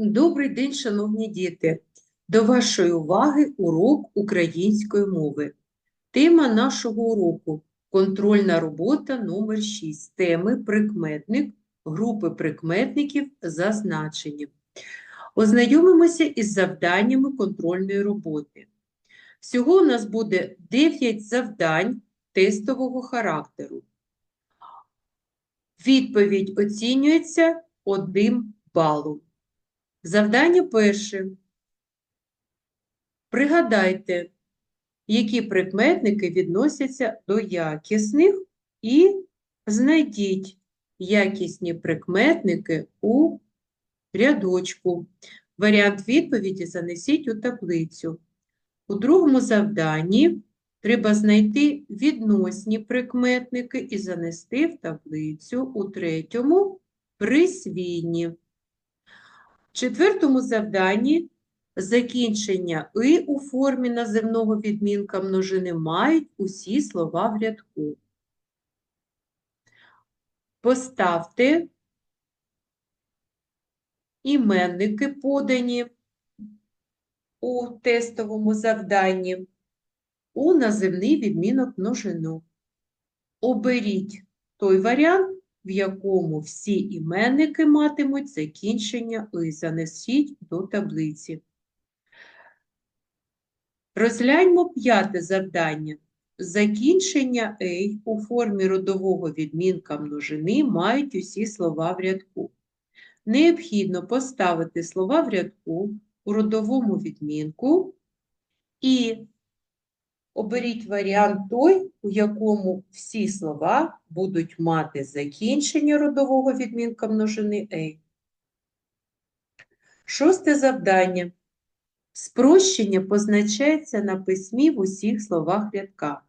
Добрий день, шановні діти! До вашої уваги урок української мови. Тема нашого уроку контрольна робота номер 6 Теми прикметник групи прикметників за. Ознайомимося із завданнями контрольної роботи. Всього у нас буде 9 завдань тестового характеру. Відповідь оцінюється 1 балом. Завдання перше. Пригадайте, які прикметники відносяться до якісних, і знайдіть якісні прикметники у рядочку. Варіант відповіді занесіть у таблицю. У другому завданні треба знайти відносні прикметники і занести в таблицю. У третьому присвійні. Четвертому завданні закінчення «и» у формі називного відмінка множини мають усі слова в рядку. Поставте іменники подані у тестовому завданні у називний відмінок множину. Оберіть той варіант, в якому всі іменники матимуть закінчення «и». Занесіть до таблиці. Розгляньмо п'яте завдання. Закінчення «ей» у формі родового відмінка множини мають усі слова в рядку. Необхідно поставити слова в рядку у родовому відмінку і Оберіть варіант той, у якому всі слова будуть мати закінчення родового відмінка множини «ей». Шосте завдання. Спрощення позначається на письмі в усіх словах рядка.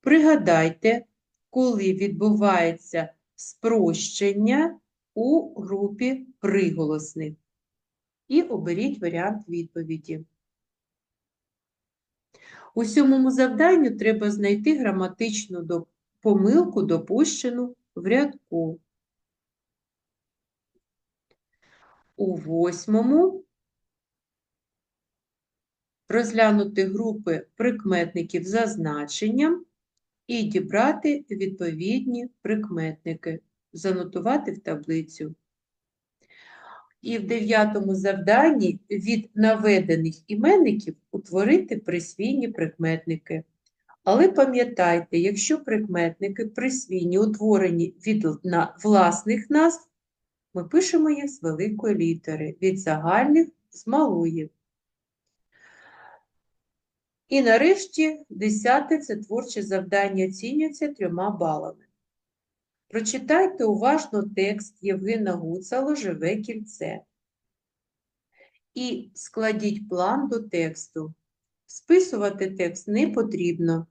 Пригадайте, коли відбувається спрощення у групі приголосних. І оберіть варіант відповіді. У сьомому завданню треба знайти граматичну помилку, допущену в рядку. У восьмому розглянути групи прикметників за значенням і дібрати відповідні прикметники, занотувати в таблицю. І в дев'ятому завданні від наведених іменників утворити присвійні прикметники. Але пам'ятайте, якщо прикметники присвійні утворені від власних назв, ми пишемо їх з великої літери, від загальних з малої. І нарешті десяте це творче завдання оцінюється трьома балами. Прочитайте уважно текст Євгена Гуцало «Живе кільце» і складіть план до тексту. Списувати текст не потрібно.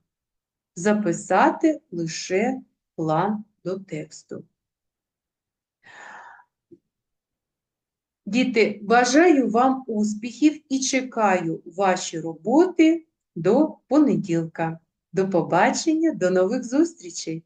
Записати лише план до тексту. Діти, бажаю вам успіхів і чекаю ваші роботи до понеділка. До побачення, до нових зустрічей!